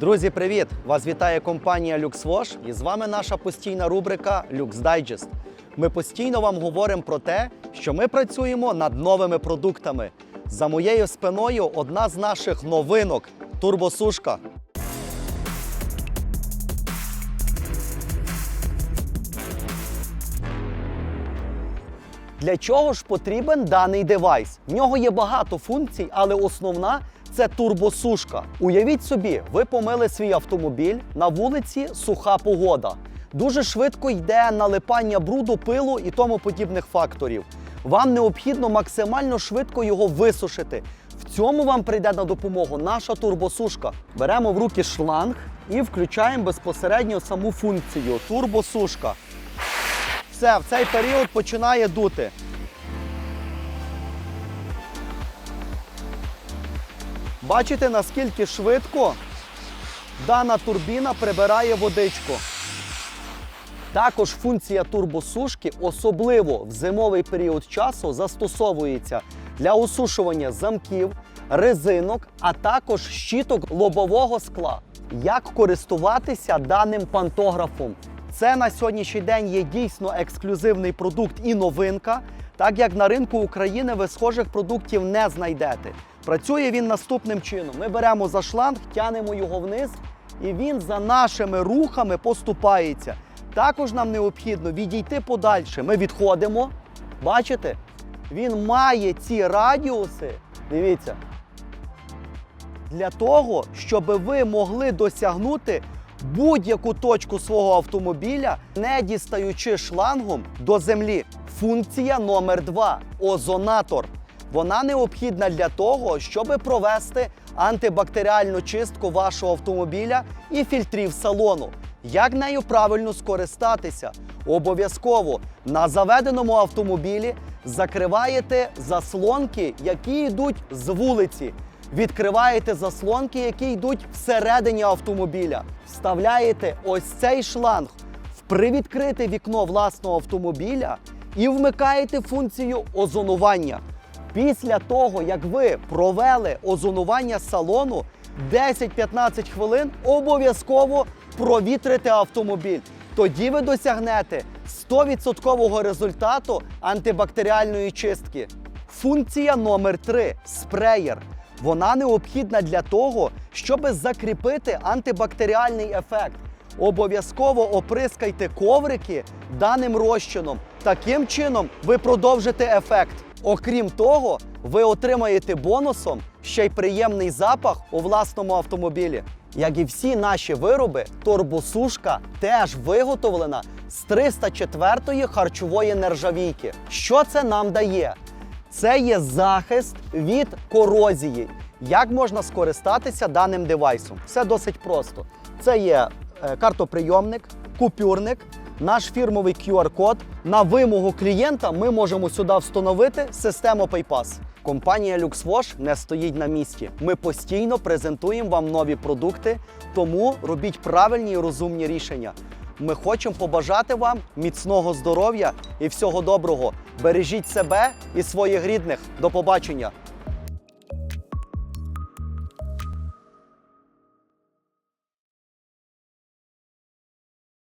Друзі, привіт! Вас вітає компанія LuxWash і з вами наша постійна рубрика Lux Digest. Ми постійно вам говоримо про те, що ми працюємо над новими продуктами. За моєю спиною одна з наших новинок турбосушка. Для чого ж потрібен даний девайс? В нього є багато функцій, але основна це турбосушка. Уявіть собі, ви помили свій автомобіль на вулиці суха погода. Дуже швидко йде налипання бруду, пилу і тому подібних факторів. Вам необхідно максимально швидко його висушити. В цьому вам прийде на допомогу наша турбосушка. Беремо в руки шланг і включаємо безпосередньо саму функцію турбосушка. Все, в цей період починає дути. Бачите, наскільки швидко дана турбіна прибирає водичку. Також функція турбосушки, особливо в зимовий період часу, застосовується для осушування замків, резинок, а також щиток лобового скла. Як користуватися даним пантографом? Це на сьогоднішній день є дійсно ексклюзивний продукт і новинка, так як на ринку України ви схожих продуктів не знайдете. Працює він наступним чином: ми беремо за шланг, тянемо його вниз, і він за нашими рухами поступається. Також нам необхідно відійти подальше. Ми відходимо. Бачите? Він має ці радіуси. Дивіться. Для того, щоб ви могли досягнути будь-яку точку свого автомобіля, не дістаючи шлангом до землі. Функція номер 2 озонатор. Вона необхідна для того, щоб провести антибактеріальну чистку вашого автомобіля і фільтрів салону. Як нею правильно скористатися? Обов'язково на заведеному автомобілі закриваєте заслонки, які йдуть з вулиці. Відкриваєте заслонки, які йдуть всередині автомобіля. Вставляєте ось цей шланг в привідкрите вікно власного автомобіля і вмикаєте функцію озонування. Після того, як ви провели озонування салону, 10-15 хвилин обов'язково провітрите автомобіль. Тоді ви досягнете 100% результату антибактеріальної чистки. Функція номер 3 спреєр. Вона необхідна для того, щоб закріпити антибактеріальний ефект. Обов'язково оприскайте коврики даним розчином. Таким чином ви продовжите ефект. Окрім того, ви отримаєте бонусом ще й приємний запах у власному автомобілі. Як і всі наші вироби, турбосушка теж виготовлена з 304-ї харчової нержавійки. Що це нам дає? Це є захист від корозії. Як можна скористатися даним девайсом? Все досить просто. Це є е, картоприйомник, купюрник, наш фірмовий QR-код. На вимогу клієнта ми можемо сюди встановити систему PayPass. Компанія LuxWash не стоїть на місці. Ми постійно презентуємо вам нові продукти, тому робіть правильні і розумні рішення. Ми хочемо побажати вам міцного здоров'я і всього доброго. Бережіть себе і своїх рідних. До побачення!